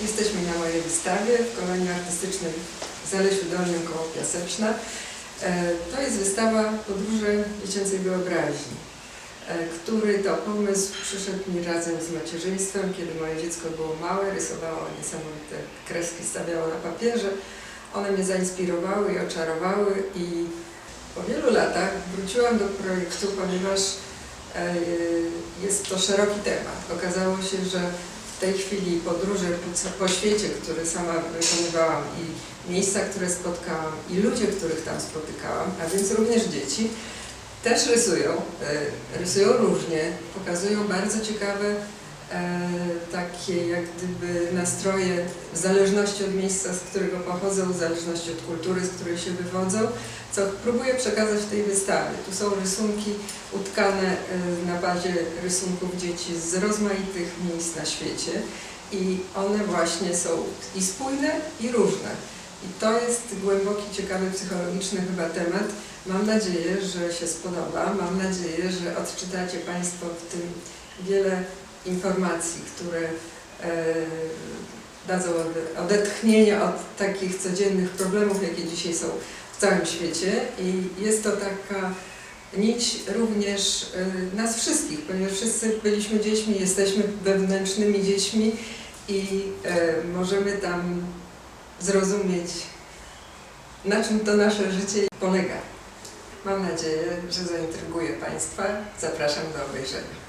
Jesteśmy na mojej wystawie w kolonii artystycznej w Zalesiu Dolnym koło Piaseczna. E, To jest wystawa Podróże dziecięcej wyobraźni, e, który to pomysł przyszedł mi razem z macierzyństwem, kiedy moje dziecko było małe, rysowało niesamowite kreski, stawiało na papierze. One mnie zainspirowały i oczarowały i po wielu latach wróciłam do projektu, ponieważ e, jest to szeroki temat. Okazało się, że tej chwili podróże po, po świecie, które sama wykonywałam i miejsca, które spotkałam i ludzie, których tam spotykałam, a więc również dzieci, też rysują. E, rysują różnie, pokazują bardzo ciekawe takie jak gdyby nastroje w zależności od miejsca, z którego pochodzą, w zależności od kultury, z której się wywodzą, co próbuję przekazać w tej wystawie. Tu są rysunki utkane e, na bazie rysunków dzieci z rozmaitych miejsc na świecie i one właśnie są i spójne, i różne. I to jest głęboki, ciekawy, psychologiczny chyba temat. Mam nadzieję, że się spodoba. Mam nadzieję, że odczytacie Państwo w tym wiele informacji, które e, dadzą ode- odetchnienie od takich codziennych problemów, jakie dzisiaj są w całym świecie. I jest to taka nić również e, nas wszystkich, ponieważ wszyscy byliśmy dziećmi, jesteśmy wewnętrznymi dziećmi i e, możemy tam zrozumieć, na czym to nasze życie polega. Mam nadzieję, że zaintryguje Państwa. Zapraszam do obejrzenia.